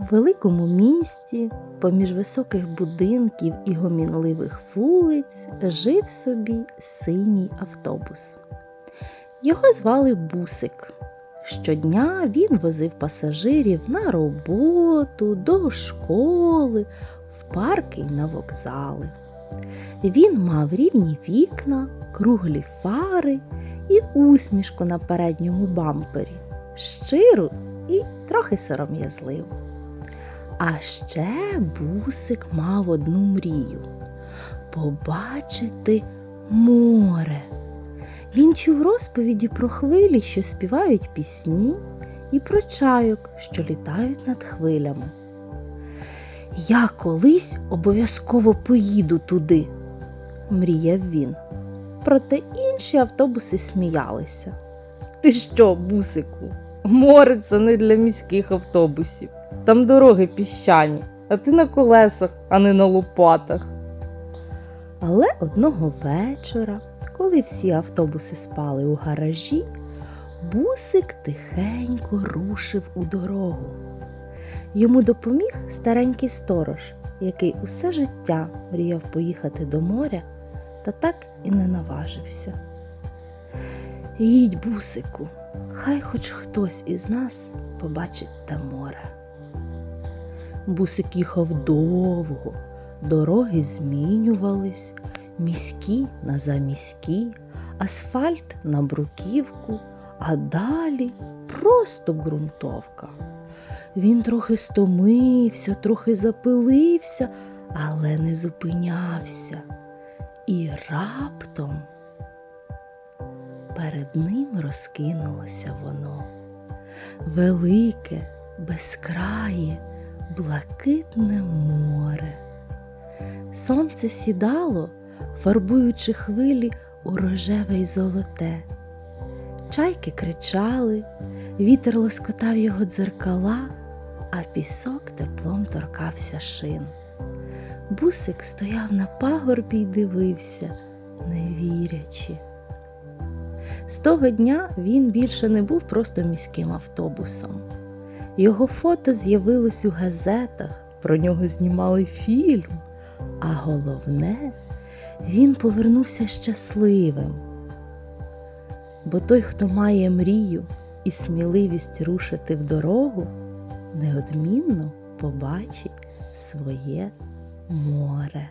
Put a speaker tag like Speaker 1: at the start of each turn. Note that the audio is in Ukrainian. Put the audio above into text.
Speaker 1: У великому місті, поміж високих будинків і гомінливих вулиць, жив собі синій автобус. Його звали Бусик. Щодня він возив пасажирів на роботу, до школи, в парки й на вокзали. Він мав рівні вікна, круглі фари і усмішку на передньому бампері, щиру і трохи сором'язливу. А ще бусик мав одну мрію побачити море. Він чув розповіді про хвилі, що співають пісні, і про чайок, що літають над хвилями. Я колись обов'язково поїду туди, мріяв він. Проте інші автобуси сміялися. Ти що, бусику? Море це не для міських автобусів. Там дороги піщані, а ти на колесах, а не на лопатах. Але одного вечора, коли всі автобуси спали у гаражі, бусик тихенько рушив у дорогу. Йому допоміг старенький сторож, який усе життя мріяв поїхати до моря, та так і не наважився. Їдь, бусику, хай хоч хтось із нас побачить те море. Бусик їхав довго, дороги змінювались, міські на заміські, асфальт на бруківку, а далі просто ґрунтовка. Він трохи стомився, трохи запилився, але не зупинявся. І раптом перед ним розкинулося воно. Велике, безкрає, блакитне море. Сонце сідало, фарбуючи хвилі у рожеве й золоте. Чайки кричали, вітер лоскотав його дзеркала, а пісок теплом торкався шин. Бусик стояв на пагорбі й дивився, не вірячи. З того дня він більше не був просто міським автобусом. Його фото з'явилось у газетах, про нього знімали фільм, а головне, він повернувся щасливим. Бо той, хто має мрію і сміливість рушити в дорогу, неодмінно побачить своє море.